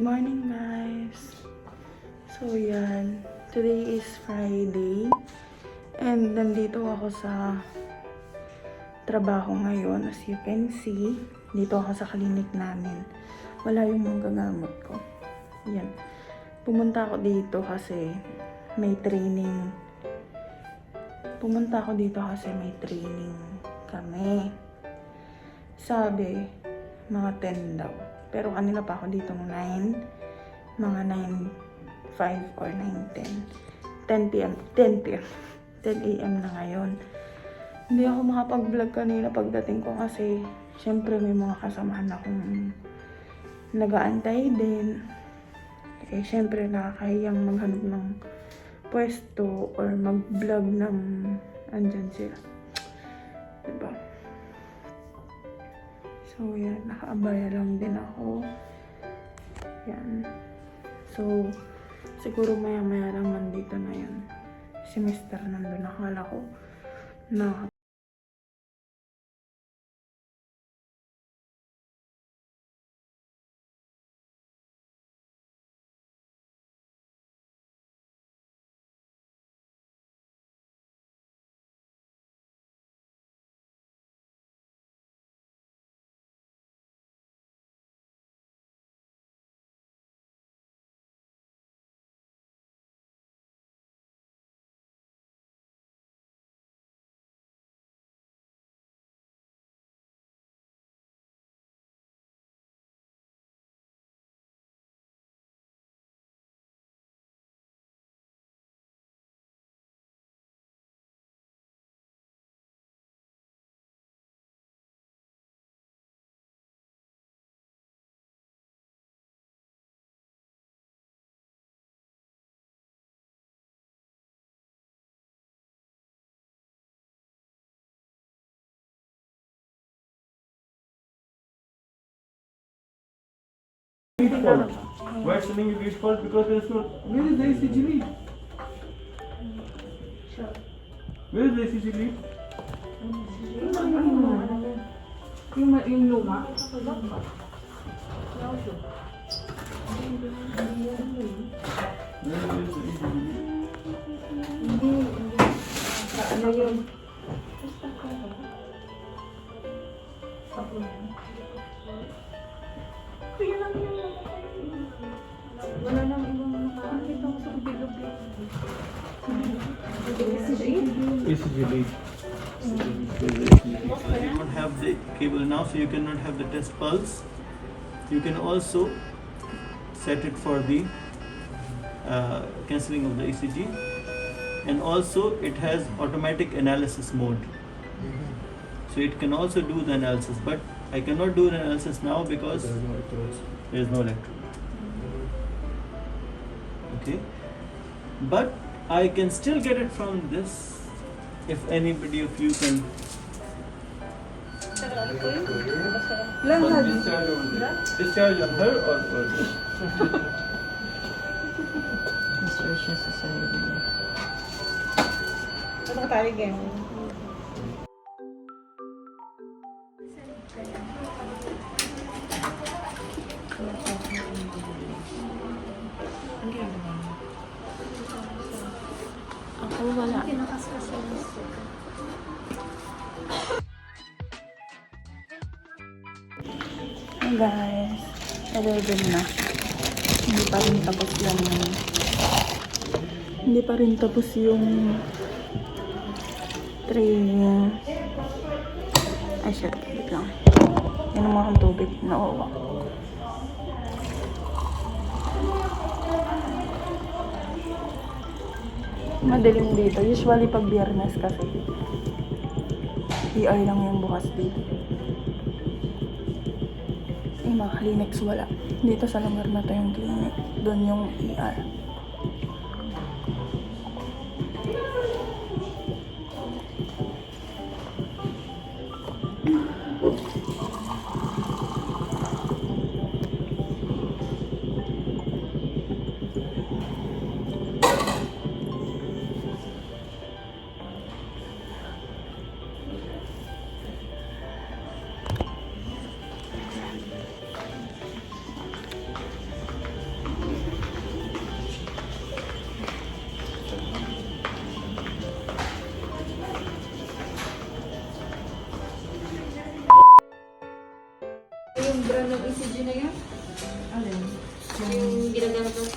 Good morning guys! So yan, today is Friday and nandito ako sa trabaho ngayon as you can see. Dito ako sa klinik namin. Wala yung mga gagamot ko. Yan. Pumunta ako dito kasi may training. Pumunta ako dito kasi may training kami. Sabi, mga 10 daw. Pero kanina pa ako dito ng 9. Mga 9, 5 or 9, 10. 10 p.m. 10 p.m. 10 a.m. na ngayon. Hindi ako makapag-vlog kanina pagdating ko kasi syempre may mga kasamahan akong nagaantay din. Eh, syempre nakakahiyang maghanap ng pwesto or mag-vlog ng andyan sila. Diba? So, yan. Nakaabaya lang din ako. Yan. So, siguro maya-maya lang nandito na yun. Mr. nandun. Nakala ko na Wheat fault. Why it's telling you wheat fault? Because there's no. Where is the ECG lead? Where is the ECG lead? Yung, yung luma? Where is the ECG lead? Hindi, hindi. Ano yun? Kaya Wala nang ibang nakakita ko sa bilog eh. ECG lead. You don't have the cable now, so you cannot have the test pulse. You can also set it for the uh, cancelling of the ECG, and also it has automatic analysis mode. So it can also do the analysis, but I cannot do the analysis now because there is no electrode. Okay, but I can still get it from this if anybody of you can Lahat. Discharge on there. Discharge on her or or this? Ano tayo game? Guys, 11 na. Hindi pa rin tapos yung hindi pa rin tapos yung training. Ay shit, wait lang. Mo akong tubig. Nauwa. Madaling dito. Usually pag biyernes kasi. ER lang yung bukas dito. Eh, mga Kleenex wala. Dito sa lugar na to yung clinic. Doon yung ER.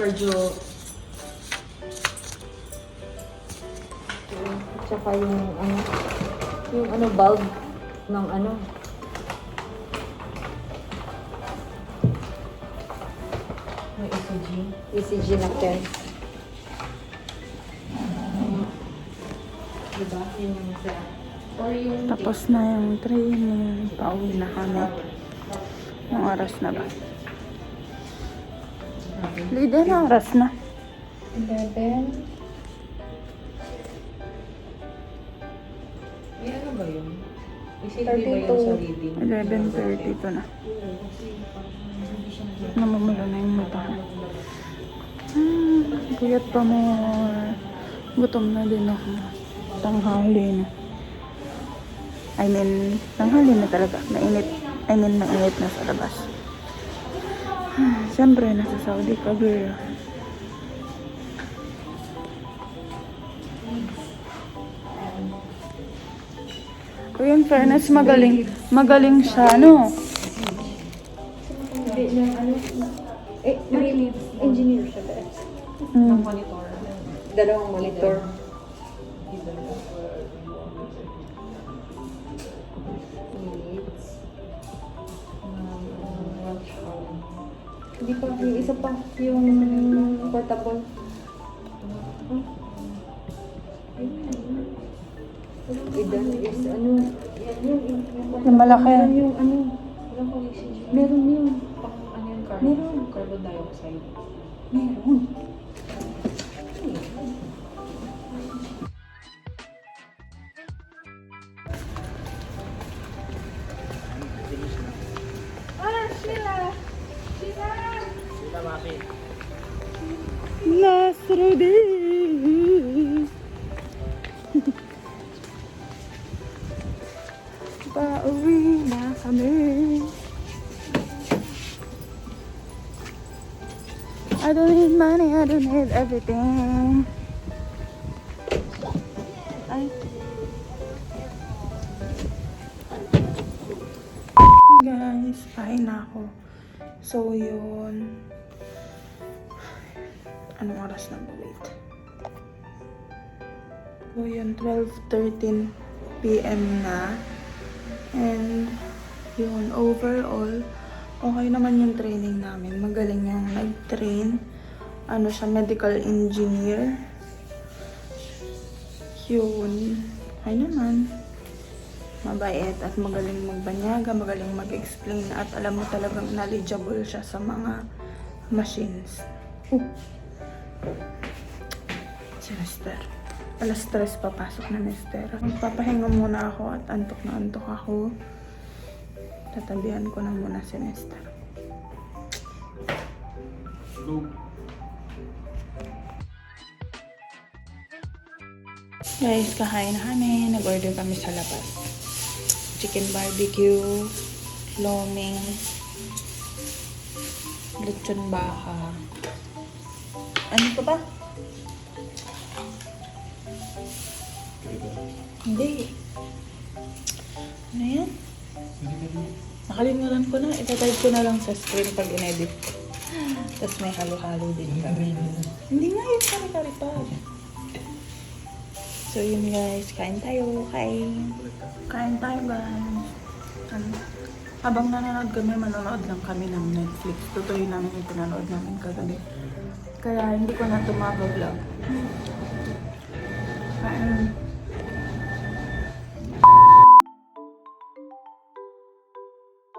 Cardio. Tsaka yung ano, yung ano, bulb ng ano. May ECG. ECG na 10. Diba? Yun yung sa... Or yung... Tapos na yung training. Pauwi na kami. Ang oras na ba? Lida na oras na. 11. May ano ba yun? ECG ba yun sa reading? 11.30 to na. Namumula na yung mata. Hmm, puyat pa mo. Gutom na din ako. Tanghali na. I mean, tanghali na talaga. Mainit. I mean, mainit na sa labas. Siyempre, nasa Saudi ka, girl. Uy, in fairness, magaling. Magaling siya, no? Ano, eh, engineer siya ba? Mm. Monitor. Dalawang monitor. Hindi pa, yung isa pa, yung portable. Idan is ano, yan yun, yung, Yung malaki. Yan yung ano, Walang meron yun. Ano yung carbon, Meron. carbon dioxide. Meron. Kami. I don't need money, I don't need everything. Ay. Guys, pahin na ako. So, yun. Anong oras na ba? Wait. So, yun. 12.13 p.m. na. And, yun. Overall, okay naman yung training namin. Magaling yung nag-train. Ano siya, medical engineer. Yun. Ay naman. Mabait at magaling magbanyaga, magaling mag-explain at alam mo talagang knowledgeable siya sa mga machines. Oh. Si. Alas stress papasok na Mister. Magpapahinga muna ako at antok na antok ako. Tatabihan ko na muna. Go. Guys, kakain na kami. Nag-order kami sa labas. Chicken barbecue, loming, lechon baka. Ano pa ba? Hindi. Ano yan? Nakalimutan ko na. Itatype ko na lang sa screen pag in-edit. Tapos may halo-halo din kami. Hindi nga yun kari-kari pa. So yun guys, kain tayo, kain. Kain tayo guys. Ano? Habang nanonood kami, manonood lang kami ng Netflix. Tutuloy namin yung pinanood namin kagabi. Kaya hindi ko na tumaba vlog. Kain.